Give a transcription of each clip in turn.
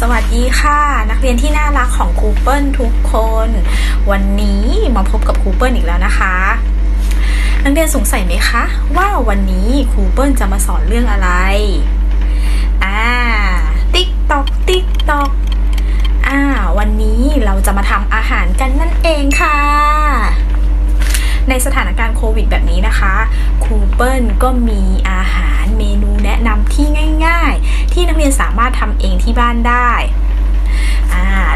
สวัสดีค่ะ นักเรียนที่น่ารักของครูเปิลทุกคน วันนี้มาพบกับครูเปิลอีกแล้วนะคะ นักเรียนสงสัยไหมคะ ว่าวันนี้ครูเปิลจะมาสอนเรื่องอะไรอ่าติ๊กตอกติ๊กตอกอ่าวันนี้เราจะมาทำอาหารกันนั่นเองค่ะ สถานการณ์โควิดแบบนี้นะคะครูเปิลก็มีอาหารเมนูแนะนำที่ง่าย ๆ ที่นักเรียนสามารถทำเองที่บ้านได้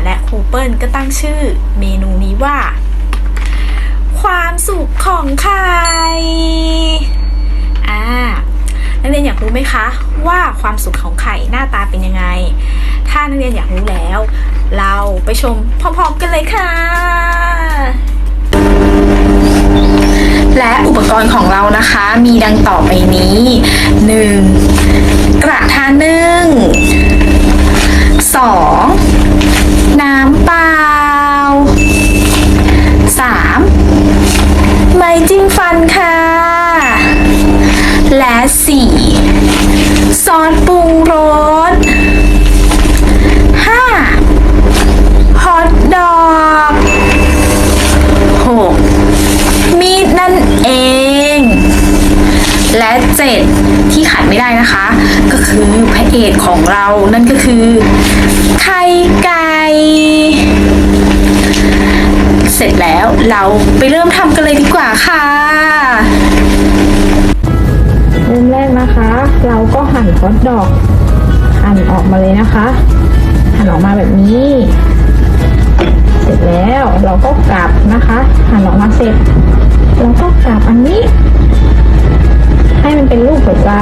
และครูเปิลก็ตั้งชื่อเมนูนี้ว่า ความสุขของไข่อ่านักเรียนอยากรู้ไหมคะ ว่าความสุขของไข่หน้าตาเป็นยังไง ถ้านักเรียนอยากรู้แล้ว เราไปชมพร้อมๆกันเลยค่ะ และอุปกรณ์ของเรานะคะมีดังต่อไปนี้ 1. กระทะนึ่ง 2. น้ำเปล่า 3. ไม้จิ้มฟันค่ะและ 7ที่ขาดไม่ได้นะคะ ก็คือพระเอกของเรานั่นก็คือไข่ไก่เสร็จแล้วเราไปเริ่มทำกันเลยดีกว่าค่ะเริ่มแรกนะคะ เราก็หั่นฮอทดอกหั่นออกมาเลยนะคะหั่นออกมาแบบนี้ เสร็จแล้วเราก็กลับนะคะหั่นออกมาเสร็จเราก็กลับอันนี้ ให้มันเป็นรูปหัวใจ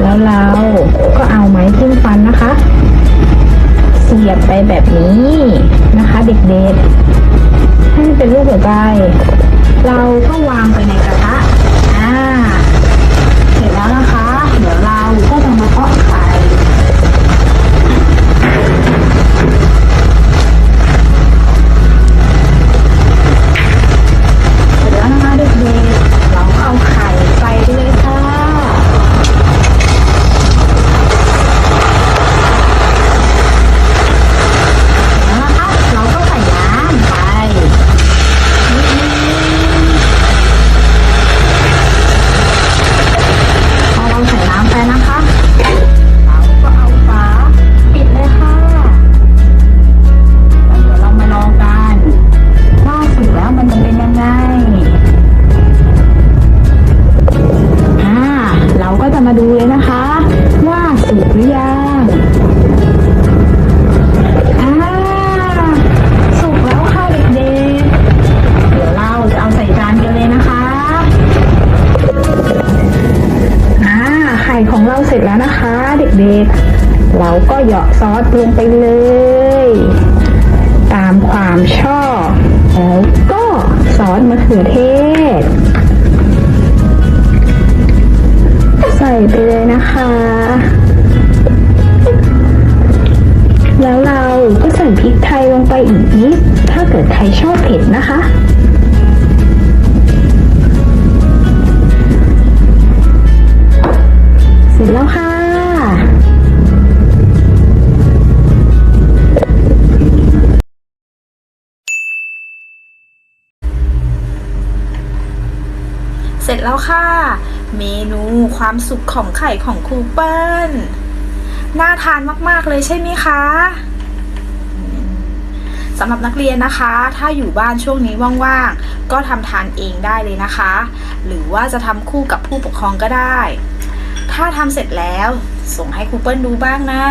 แล้วเราก็เอาไม้ทิ้มฟันนะคะ เสียบไปแบบนี้นะคะเด็กๆให้มันเป็นรูปหัวใจ เราก็วางไปใน หรือยังอ่าสุกแล้วค่ะเด็กๆ เดี๋ยวเราจะเอาใส่จานกันเลยนะคะอ่าไข่ของเราเสร็จแล้วนะคะ เด็กๆ เราก็เหยาะซอสลงไปเลย ตามความชอบแล้วก็ซอสมะเขือเทศ ใส่ไปเลยนะคะ พริกไทยลงไปอีกนิด ถ้าเกิดใครชอบเผ็ดนะคะ เสร็จแล้วค่ะ เสร็จแล้วค่ะ เมนูความสุขของไข่ของครูเปิลน่าทานมาก ๆ เลยใช่ไหมคะ สำหรับนักเรียนนะคะ ถ้าอยู่บ้านช่วงนี้ว่างๆ ก็ทำทานเองได้เลยนะคะ หรือว่าจะทำคู่กับผู้ปกครองก็ได้ ถ้าทำเสร็จแล้วส่งให้ครูเปิลดูบ้างนะ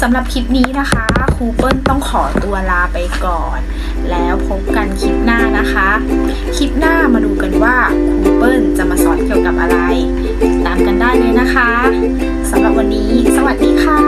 สำหรับคลิปนี้นะคะครูเปิ้ลต้องขอตัวลาไปก่อน แล้วพบกันคลิปหน้านะคะ คลิปหน้ามาดูกันว่าครูเปิ้ลจะมาสอนเกี่ยวกับอะไร ติดตามกันได้เลยนะคะสำหรับวันนี้ สวัสดีค่ะ